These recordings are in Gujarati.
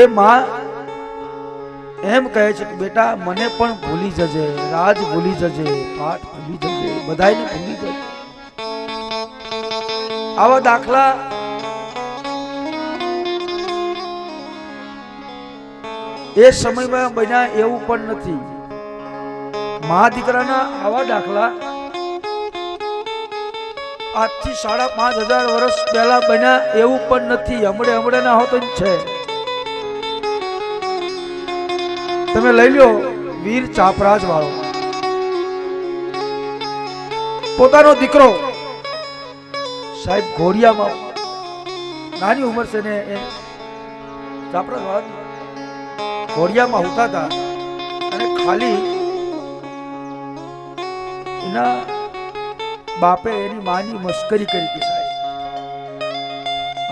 એ માં એમ કહે છે કે બેટા, મને પણ ભૂલી જજે, રાજ ભૂલી જજે, પાઠ ભૂલી જજે બધાને ભૂલી જજે. આવા દાખલા એ સમયમાં બન્યા એવું પણ નથી. મા દીકરાના આવા દાખલા આજથી સાડા પાંચ હજાર વર્ષ પહેલા બન્યા એવું પણ નથી. હમણે હમણે ના હોતો છે. તમે લઈ લો વીર ચાપરાજ વાળો પોતાનો દીકરો. સાહેબ, ઘોડિયામાં નાની ઉંમર છે ને એ ચાપરાજ વાળા ઘોડિયામાં હોતા હતા. અને ખાલી એના બાપે એની માની મસ્કરી કરી હતી સાહેબ.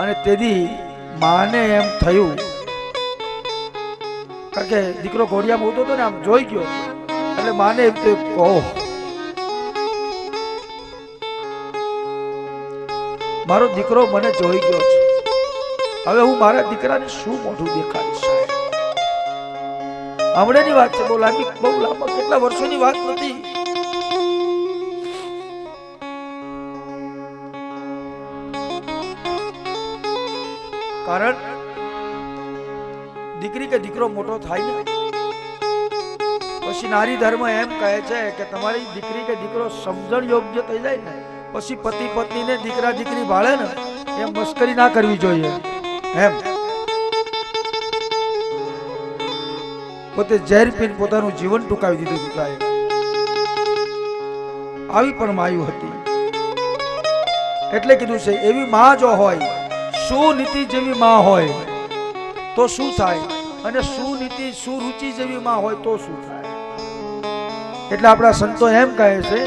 અને તેથી માને એમ થયું કારણ કે દીકરો ઘોડિયામાં ઉતો હતો ને આમ જોઈ ગયો. એટલે માને કહો મારો દીકરો મને જોઈ ગયો છે. હવે હું મારા દીકરાને શું મોઢું દેખાડીશ હમણાંની વાત છે, બહુ લાંબી, બહુ લાંબા, કેટલા વર્ષોની વાત નથી. કારણ દીકરી કે દીકરો મોટો થાય ને? પછી નારી ધર્મ એમ કહે છે કે તમારી દીકરી કે દીકરો સમજણ યોગ્ય થઈ જાય ને, પછી પતિ પત્નીને દીકરા દીકરી ભાળે ને, એમ મસ્કરી ના કરવી જોઈએ. એમ. પોતે ઝેર પીને પોતાનું જીવન ટૂંકાવી દીધું હતું આવી પણ માયું હતી. એટલે કીધું છે, એવી માં જો હોય સુનીતિ જેવી માં હોય? તો શું થાય? અને સુનીતિ, સુરુચિ જેવી માં હોય તો શું થાય? એટલે આપણા સંતો એમ કહે છે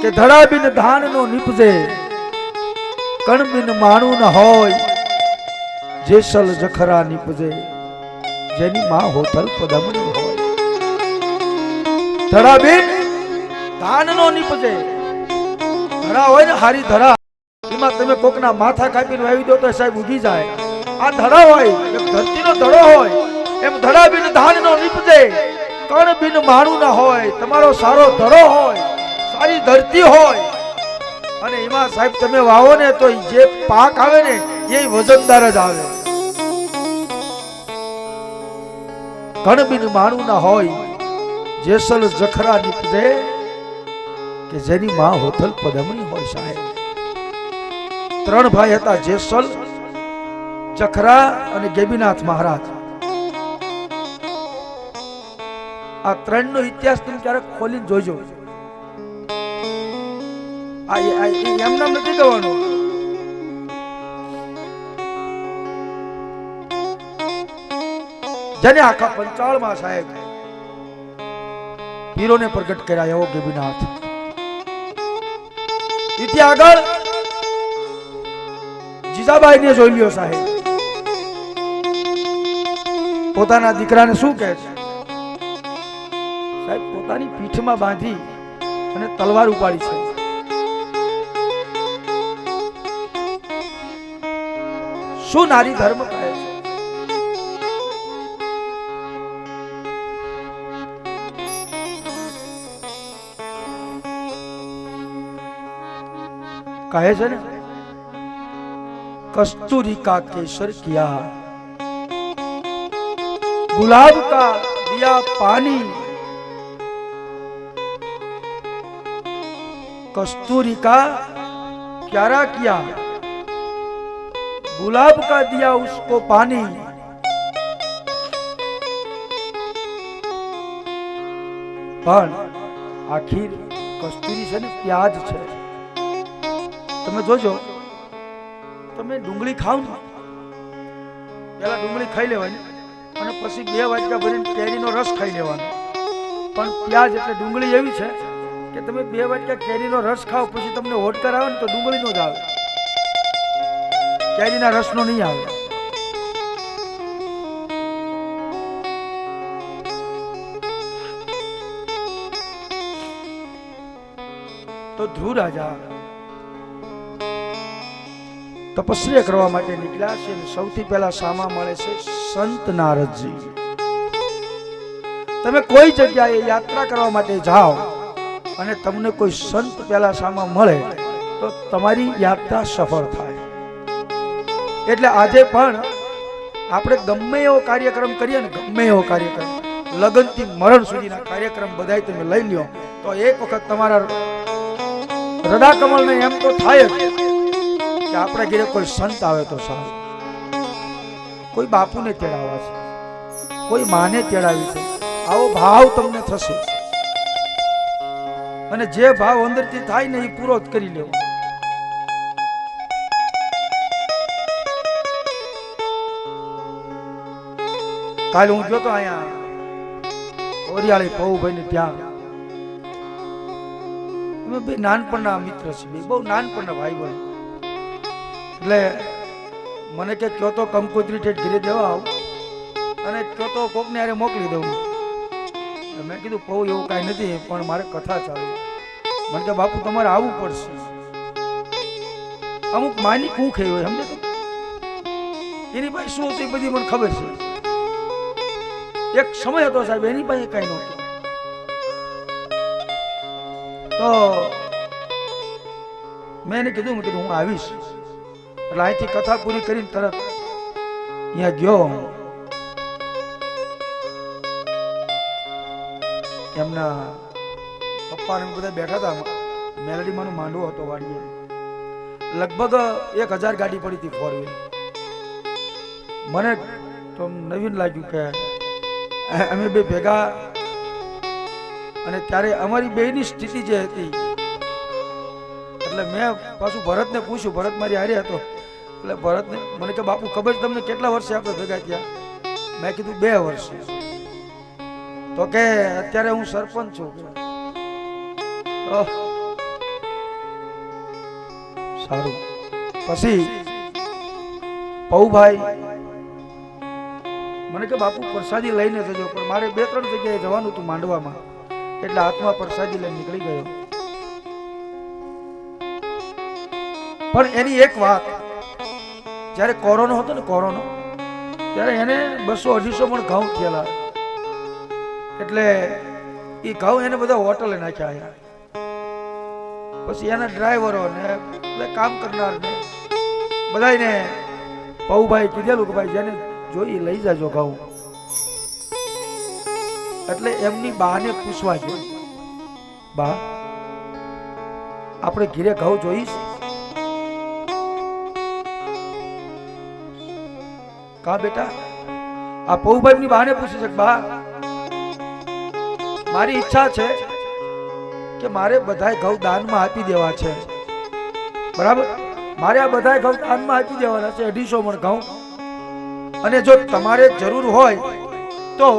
કે ધડા બિન ધાન નો નીપજે, કણ બિન માણું ન હોય, જેસલ જખરા નીપજે, જેની માં હોથલ પદમણી હોય. ધડા બિન ધાન નો નીપજે. ધરા હોય ને હારી ધરા એમાં તમે કોકના માથા કાપીને વાવી દો તો સાહેબ ઉગી જાય. આ ધડા હોય, એમ ધરતીનો ધડો હોય, એમ ધડા બિન ધાન નો નીપજે, કણ બિન માણું ના હોય, તમારો સારો ધડો હોય, સારી ધરતી હોય. અને એમાં સાહેબ તમે વાવો ને તો જે પાક આવે ને, એ વજનદાર જ આવે. કણ બિન માણું ના હોય, જેસલ જખરા નીપજે, કે જેની માં હોથલ પદમણી હોય સાહેબ. ત્રણ ભાઈ હતા જેસલ ચખરા અને ગેબીનાથ મહારાજ. આ ત્રણ નો ઇતિહાસ તમે ક્યારેક ખોલીને જોજો. આ એમ નામ નથી કહેવાનું. જેને આખા પંચાળમાં સાહેબ પીરોને પ્રગટ કર્યા, એવો ગેબીનાથ. ઇતિ આગળ જીજાબાઈ ને જોઈ લ્યો સાહેબ. પોતાના દીકરાને શું કહે છે? સાહેબ, પોતાની પીઠમાં બાંધી અને તલવાર ઉપાડી છે. શું નારી ધર્મ કહે છે? કહે છે ને કસ્તુરી કા કેસર ક્યા गुलाब का दिया पानी कस्तूरी का क्यारा किया गुलाब का दिया उसको पानी પણ આખીર કસ્તુરી છે ને પ્યાજ છે તમે જોજો તમે ડુંગળી ખાવ ને પહેલા ડુંગળી ખાઈ લેવાની અને પછી બે વાટકા ભરીને કેરીનો રસ ખાઈ લેવાનો. પણ પ્યાજ એટલે ડુંગળી એવી છે કે તમે બે વાટકા કેરીનો રસ ખાઓ, પછી તમને હોટકર આવે ને તો ડુંગળીનો જ આવે. કેરીના રસનો નહીં આવે. તો ધ્રુવ રાજા તપસ્યા કરવા માટે નીકળ્યા છે અને સૌથી પહેલા સામા મળે છે સંત નારદજી. તમે કોઈ જગ્યાએ યાત્રા કરવા માટે જાઓ અને તમને કોઈ સંત પહેલા સામા મળે, તો તમારી યાત્રા સફળ થાય. એટલે આજે પણ આપણે ગમે એવો કાર્યક્રમ કરીએ ને, ગમે એવો કાર્યક્રમ, લગ્નથી મરણ સુધીના કાર્યક્રમ બધાય તમે લઈ લ્યો, તો એક વખત તમારા હૃદય કમળને એમ તો થાય જ કે આપણા ઘરે કોઈ સંત આવે તો સારું. કોઈ બાપુને તેડાવવા છે. કોઈ માને તેડાવી છે. આવો ભાવ તમને થશે. અને જે ભાવ અંદરથી થાય ને એ પૂરો કરી લેવો. કાલે હું ગયો તો અહીંયા ઓરિયાળી પૌભાઈ ને ત્યાં. અમે બે નાનપણના મિત્ર છે બહુ નાનપણના ભાઈ ભાઈ એટલે મને કે કયો તો કંકોત્રી ઠેઠ ઘરે દેવા આવ. અને કયો તો કોકને હારે મોકલી દઉં. મેં કીધું કહું એવું કાંઈ નથી, પણ મારે કથા ચાલુ મને કે, બાપુ, તમારે આવવું પડશે. અમુક માની કૂખ એવી હોય, સમજે એની પાસે શું હતું એ બધી મને ખબર છે. એક સમય હતો સાહેબ, એની પાસે કઈ નહોતું. તો મેં એને કીધું, મેં કીધું, હું આવીશ. એટલે અહીંથી કથા પૂરી કરીને તરત અહીંયા ગયો એમના પપ્પા ને બધા બેઠા હતા. મેલડીમાંનો માંડવો હતો વાડીએ. લગભગ એક હજાર ગાડી પડી હતી ફોર વ્હીલ મને તો નવીન લાગ્યું કે અમે બે ભેગા અને ત્યારે અમારી બેની સ્થિતિ જે હતી. એટલે મેં પાછું ભરતને પૂછ્યું, ભરત મારી હારે હતો. એટલે ભરતને મને કે, બાપુ, ખબર તમને કેટલા વર્ષે આપણે ભેગા થયા? મેં કીધું, બે વર્ષ. તો કે, અત્યારે હું સરપંચ છું. સારું. પછી પૌભાઈ મને કે, બાપુ, પ્રસાદી લઈને જજો. પણ મારે બે ત્રણ જગ્યાએ જવાનું હતું માંડવામાં, એટલે હાથમાં પ્રસાદી લઈને નીકળી ગયો. પણ એની એક વાત જ્યારે કોરોનો હતો ને કોરોનો, ત્યારે એને બસો અઢીસો પણ ઘઉં થયેલા. એટલે એ ઘઉં એને બધા હોટલે નાખ્યા અહીંયા. પછી એના ડ્રાઈવરો ને બધા કામ કરનાર ને બધાને પૌભાઈ કીધેલું કે ભાઈ જેને જોઈ લઈ જાજો ઘઉં. એટલે એમની બાને પૂછવા જોઈએ બા, આપણે ઘીરે ઘઉં જોઈશ? કા બેટા? આ પૌભાઈ ની બાને પૂછી છે બા, મારી ઈચ્છા છે કે મારે બધાય ઘઉં દાનમાં આપી દેવા છે. બરાબર? મારે આ બધાય ઘઉં દાનમાં આપી દેવાના છે, અઢીસો મણ ઘઉં. અને જો તમારે જરૂર હોય તો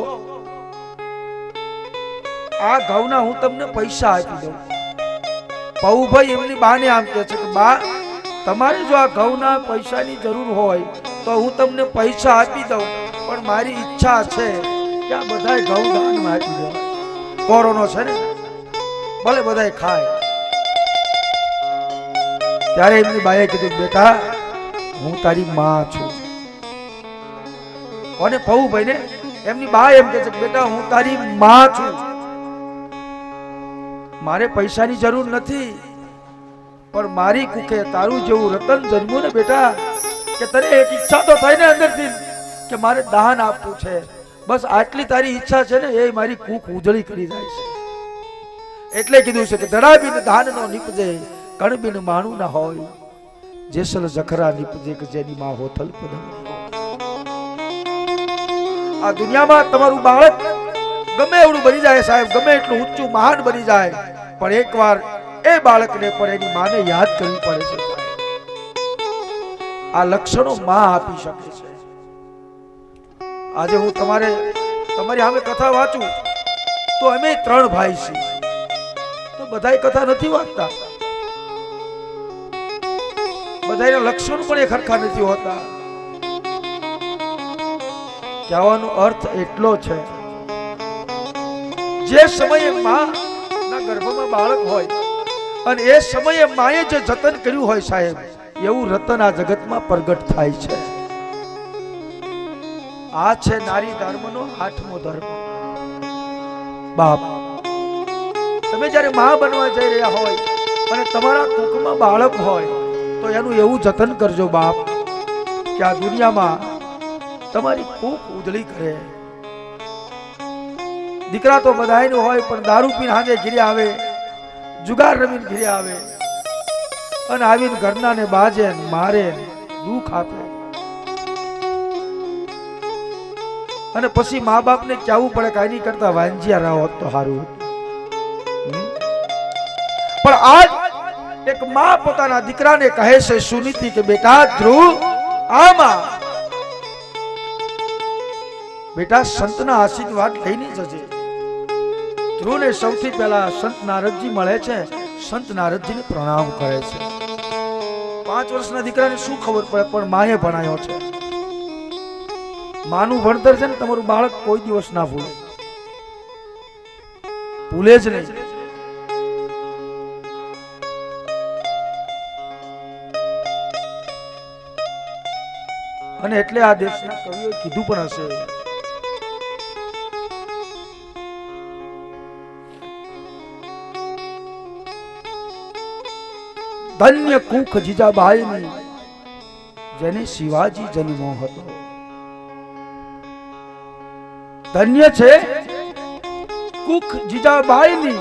આ ઘઉંના હું તમને પૈસા આપી દઉં. પૌભાઈ એમની બાને આમ કહે છે કે બા, તમારે જો આ ઘઉંના પૈસાની જરૂર હોય તો હું તમને પૈસા આપી દઉં, પણ મારી ઈચ્છા છે કે આ બધાય ઘઉં દાનમાં આપી દેવા. કોરોનો છે ને, ભલે બધાય ખાય. ત્યારે એમની બાએ કીધું, બેટા, હું તારી માં છું. કોને પૌભાઈ ને એમની બા એમ કે છે, બેટા, હું તારી માં છું. મારે પૈસાની જરૂર નથી, પણ મારી કુખે તારું જેવું રતન જન્મ્યું ને બેટા કે તને એક ઈચ્છા તો થાય ને અંદરથી કે મારે દાન આપવું છે. બસ આટલી તારી ઈચ્છા છે ને, એ મારી કુખ ઉજળી કરી જાય છે. એટલે કીધું છે કે ધડાબીન દાન નો નીપજે, કણબીન માણું ના હોય. જેસલ જખરા નીપજે કે જેની માં હોથલ પદમ આ દુનિયામાં તમારું બાળક ગમે એવડું બની જાય સાહેબ, ગમે એટલું ઊંચું, મહાન બની જાય, પણ એકવાર એ બાળકને પણ એની માને યાદ કરવી પડે છે. આ લક્ષણો માં આપી શકે છે. આજે હું તમારે તમારી સામે કથા વાંચું, તો અમે ત્રણ ભાઈ છીએ. તો બધાય કથા નથી વાંચતા? બધાના લક્ષણ પણ એ ખરખા નથી હોતા. કહેવાનો અર્થ એટલો છે, જે સમયે માં ગર્ભમાં બાળક હોય, અને એ સમયે માએ જે જતન કર્યું હોય સાહેબ એવું રતન આ જગતમાં પ્રગટ થાય છે. આ છે નારી ધર્મનો આઠમો ધર્મ. બાપ, તમે જ્યારે મા બનવા જઈ રહ્યા હોય અને તમારા કુકમાં બાળક હોય, તો એનું એવું જતન કરજો બાપ, કે આ દુનિયામાં તમારી કુક ઉજળી કરે. દીકરા તો બધાયનું હોય, પણ દારૂ પીને હાજે ઘીરે આવે, જુગાર રમીને ઘીરે આવે. અને આવીને ઘરનાને બાજે મારે દુઃખ આપે. અને પછી મા બાપને કહેવું પડે કે આની કરતા વાંજિયા હોત તો સારું. પણ આજ એક મા પોતાના દીકરાને કહે છે સુનીતિ કે, બેટા, ધ્રુવ, આમાં. બેટા, સંતના આશીર્વાદ લઈને જજે. ધ્રુવને સૌથી પહેલા સંત નારદજી મળે છે, સંત નારદજીને પ્રણામ કરે છે. પાંચ વર્ષના દીકરાને શું ખબર પડે? પણ માએ ભણાયો છે. માનું ભણતર છે ને, તમારું બાળક કોઈ દિવસ ના ભૂલે. ભૂલે જ નહીં. અને એટલે આ દેશના કવિઓએ કીધું પણ હશે. ધન્ય કુખ જીજાબાઈની, જેને શિવાજી જન્મો હતો. ધન્ય છે કુખ જીજાબાઈની,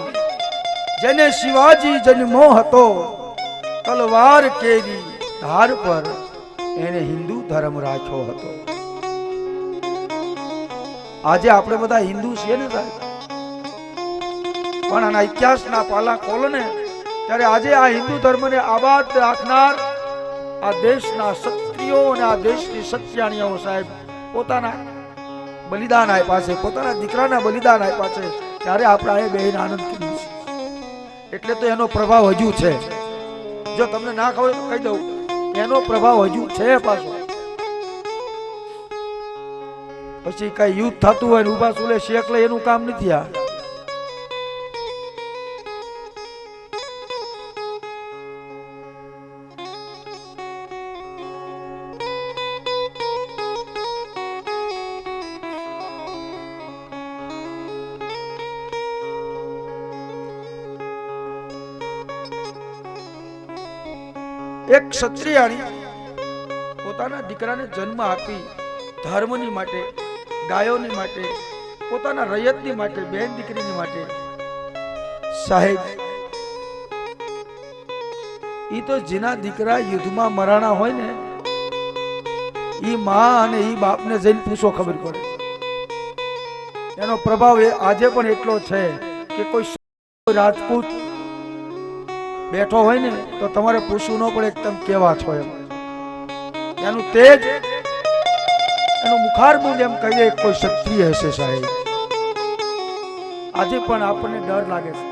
જેને શિવાજી જન્મો હતો. તલવાર કેરી ધાર પર એને હિન્દુ ધર્મ રાખ્યો હતો. આજે આપણે બધા હિન્દુ છીએ ને સાહેબ. પણ આના ઇતિહાસના પાલા ખોલો ને ત્યારે આજે આ હિન્દુ ધર્મને આબાદ રાખનાર આ દેશના ક્ષત્રિયો અને આ દેશની ક્ષત્રિયાણીઓ સાહેબ પોતાના બલિદાન આપ્યા છે, પોતાના દીકરાના બલિદાન આપ્યા છે, ત્યારે આપણે આ બહેન આનંદ કરીએ છે? એટલે તો એનો પ્રભાવ હજુ છે. જો તમને ના ખબર કહી દઉં, એનો પ્રભાવ હજુ છે પાછો. પછી કઈ યુદ્ધ થતું હોય ને ઊભા સુલે શેક લે, એનું કામ નથી આ. એક ક્ષત્રિયાણી પોતાના દીકરાને જન્મ આપી ધર્મની માટે, ગાયોની માટે, પોતાના રયતની માટે, બેન દીકરીની માટે. સાહેબ, ઈ તો જેના દીકરા યુદ્ધમાં મરાણા હોય ને, ઈ માં અને ઈ બાપને જઈને પૂછો ખબર પડે. એનો પ્રભાવ એ આજે પણ એટલો છે કે કોઈ રાજપૂત બેઠો હોય ને, તો તમારે પૂછવું ન પડે તમે કેવા છો એમ. એનું તેજ, એનું મુખારબુંદ એમ કહીએ, કોઈ ક્ષત્રિય હશે સાહેબ. આજે પણ આપણને ડર લાગે છે.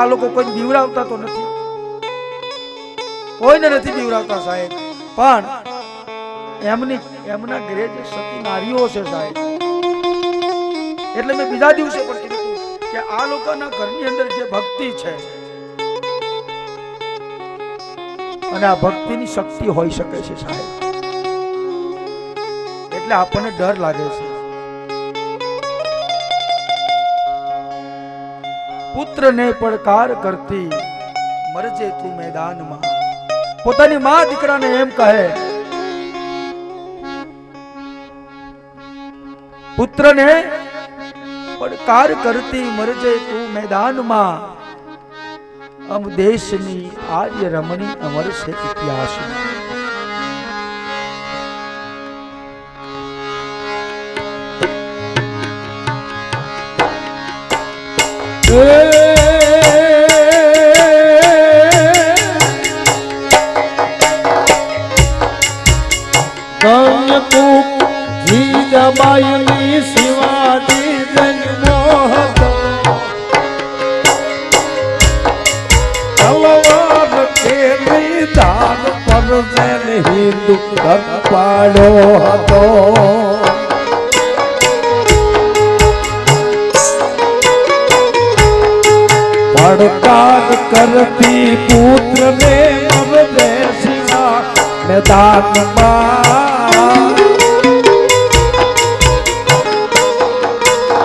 આ લોકો કોઈ બીવડાવતા તો નથી. કોઈને નથી બીવડાવતા સાહેબ. પણ એમની, એમના ઘરે જે સતી નારીઓ છે સાહેબ, એટલે મેં બીજા દિવસે પણ કીધું કે આ લોકોના ઘરની અંદર જે ભક્તિ છે અને આ ભક્તિની શક્તિ હોઈ શકે છે સાહેબ. એટલે આપણને ડર લાગે છે. પુત્રને પડકાર કરતી મરજે તું મેદાનમાં. પોતાની મા દીકરાને એમ કહે, પુત્રને પડકાર કરતી મરજે તું મેદાનમાં. અમ દેશની આર્ય રમણી અમર છે ઇતિહાસ. જીજાબાઈની દાન પર જેને હિન્દુ ધર્મ પાડો હતો પડકાર કરતી પુત્રને મરદે મેદાનમાં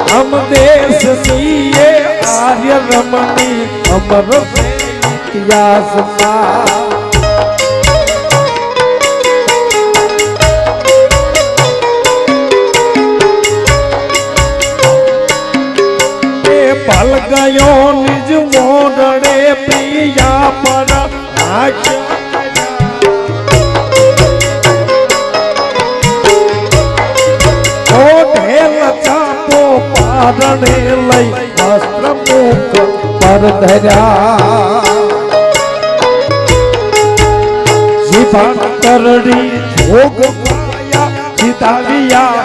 હમ દેશ દીએ આર્ય રમણી અમર છે ગયો નિજ મોડે પ્રિયા પર ચાપો પારણે લઈ વસ્ત્ર મુખ પર ધર્યા. જીવન કરડી ભોગ પાયા, જીતાવ્યા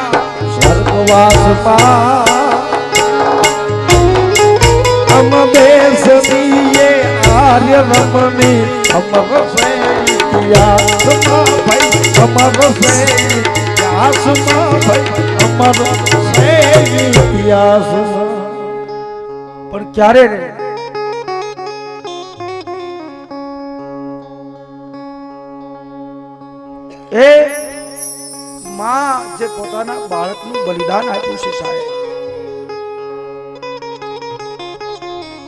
સ્વર્ગવાસમાં અમ દીએ આર્ય રમણી અમર સે ઇતિહાસમાં ભાઈ અમર સે ઇતિહાસમાં ભાઈ અમર સે ઇતિહાસમાં પણ ક્યારે રે? એ માં જે પોતાના બાળકનું બલિદાન આપ્યું છે સાહેબ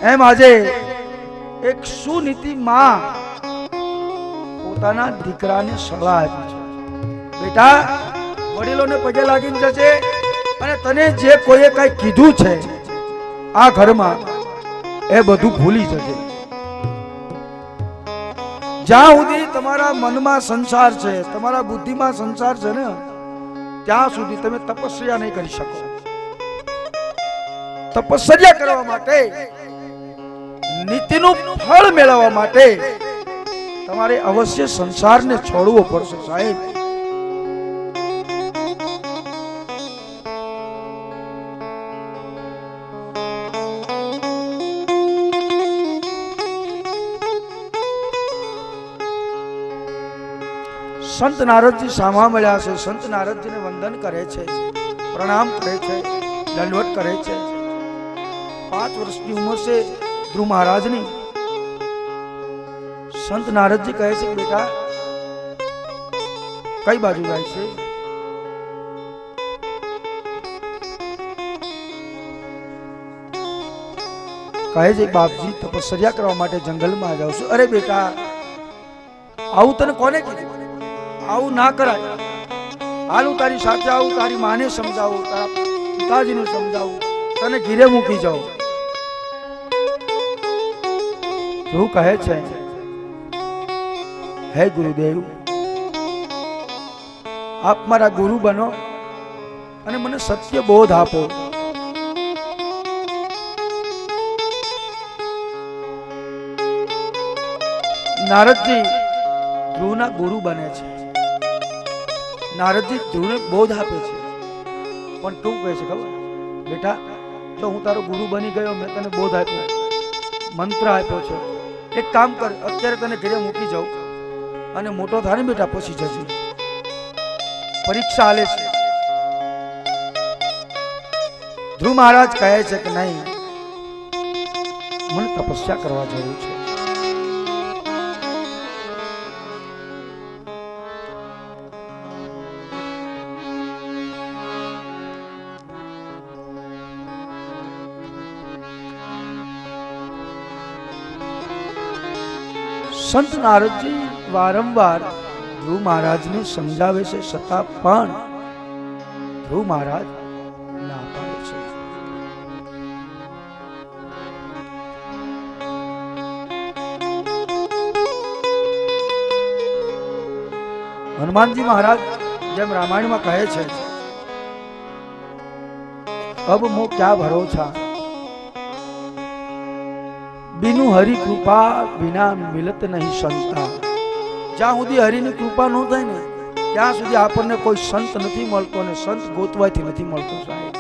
એમ આજે એક સુનીતિ માં પોતાના દીકરાને સલાહ આપી છે. બેટા, વડીલોને પગે લાગીને જશે અને તને જે કોઈએ કઈ કીધું છે આ ઘરમાં એ બધું ભૂલી જશે જ્યાં સુધી તમારા મનમાં સંસાર છે, તમારા બુદ્ધિમાં સંસાર છે ને, ત્યાં સુધી તમે તપસ્યા નહીં કરી શકો. તપસ્યા કરવા માટે નીતિનું ફળ મેળવવા માટે તમારે અવશ્ય સંસારને છોડવો પડશે સાહેબ. સંત નારદજી સામા મળ્યા છે. સંત નારદજીને વંદન કરે છે. પ્રણામ કરે છે. દંડવત કરે છે. પાંચ વર્ષની ઉંમર છે. ધ્રુવ મહારાજની? સંત નારદજી કહે છે બેટા, કઈ બાજુ જાય છે? કહે છે, બાપજી, તપસ્યા કરવા માટે જંગલમાં જાઉં છું. અરે બેટા, આવું તને કોને કીધું આવું ના કરાય. હાલ તારી સાથે આવું, તારી માને સમજાવું, તારા પિતાજીને સમજાવું, તને ઘીરે મૂકી જાઉં. ધ્રુવ કહે છે? હે ગુરુદેવ, આપ મારા ગુરુ બનો અને મને સત્ય બોધ આપો. નારદજી ધ્રુવના ગુરુ બને છે. નારદજી ધ્રુવને બોધ આપે છે. પણ તું કહે છે, ખબર? બેટા, જો હું તારો ગુરુ બની ગયો, મેં તને બોધ આપ્યો. મંત્ર આપ્યો છે. એક કામ કર, અત્યારે તને ઘરે મૂકી જાઉં અને મોટો થાય ને બેટા પછી જજે. પરીક્ષા હાલે છે. ધ્રુવ મહારાજ કહે છે કે નહીં, મને તપસ્યા કરવા જરૂર છે. સંત નારદજી વારંવાર ધ્રુવ મહારાજને સમજાવે છે છતાં પણ ધ્રુવ મહારાજ ના પાડે છે. હનુમાનજી મહારાજ જેમ રામાયણમાં કહે છે, અબ મો ભરો ભરોસા? બિનુ હરિ કૃપા વિના મિલત નહીં સંતા. જ્યાં સુધી હરિની કૃપા ન થાય ને, ત્યાં સુધી આપણને કોઈ સંત નથી મળતો અને સંત ગોતવાથી નથી મળતો સાહેબ.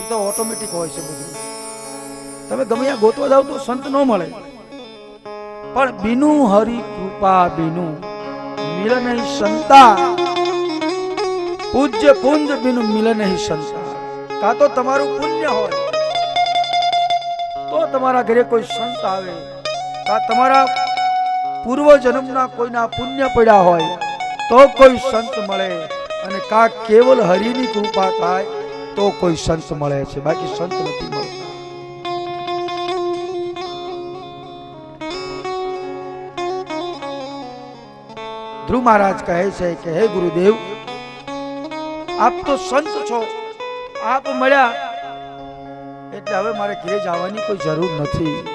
એ તો ઓટોમેટિક હોય છે બધું. તમે ગમે ત્યાં ગોતવા જાવ તો સંત ન મળે. પણ બિનુ હરિ કૃપા બિનુ મિલ નહીં સંતા. પૂજ્ય પુંજ બિનુ મિલ નહીં સંતા. કાં તો તમારું પુણ્ય હોય. તો તમારા ઘરે કોઈ સંત આવે, કા તમારા પૂર્વ જન્મના કોઈના પુણ્ય પડ્યા હોય, તો કોઈ સંત મળે. અને કા કેવલ હરિની કૃપા થાય, તો કોઈ સંત મળે છે. બાકી સંત નથી મળતા. ધ્રુવ મહારાજ કહે છે કે, હે ગુરુદેવ, આપ તો સંત છો. આપ મળ્યા એટલે હવે મારે ઘરે જવાની કોઈ જરૂર નથી.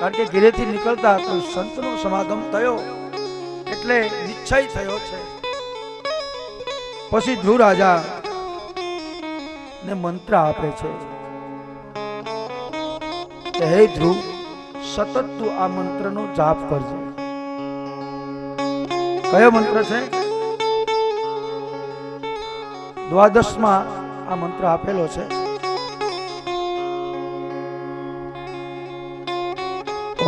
કારણ કે ઘરેથી નીકળતા કોઈ સંતનો સમાગમ થયો એટલે નિશ્ચય થયો છે. પછી ધ્રુવ રાજા ને મંત્ર આપે છે. હે ધ્રુવ, સતત તું આ મંત્રનો જાપ કરજે. કયો મંત્ર છે? દ્વાદશમાં આ મંત્ર આપેલો છે.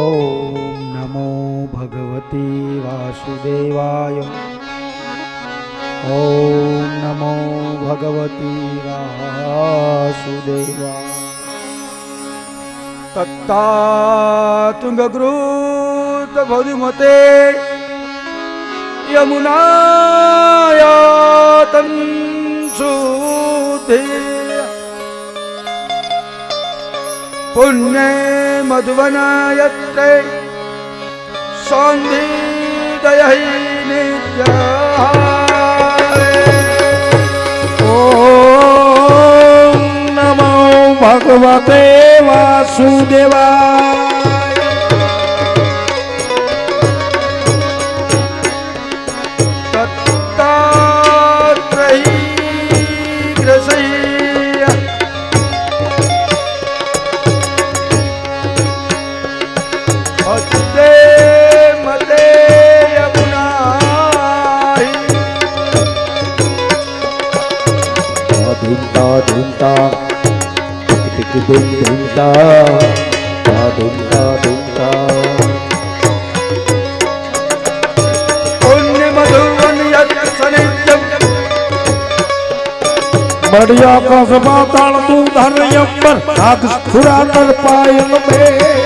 ઓમ નમો ભગવતી વાસુદેવાય ઓમ નમો ભગવતી વાસુદેવાય તત્તાતુંગૃત ભૌમતે યમુનાયાતન સુધે પુણ્ય મધુવનાયત્રે સૌંદીદય નિત્ય ઓમ નમો ભગવતે વાસુદેવાય કસ પાતાળ તું ધન પર નાગ સુરાતર પાયલ બે.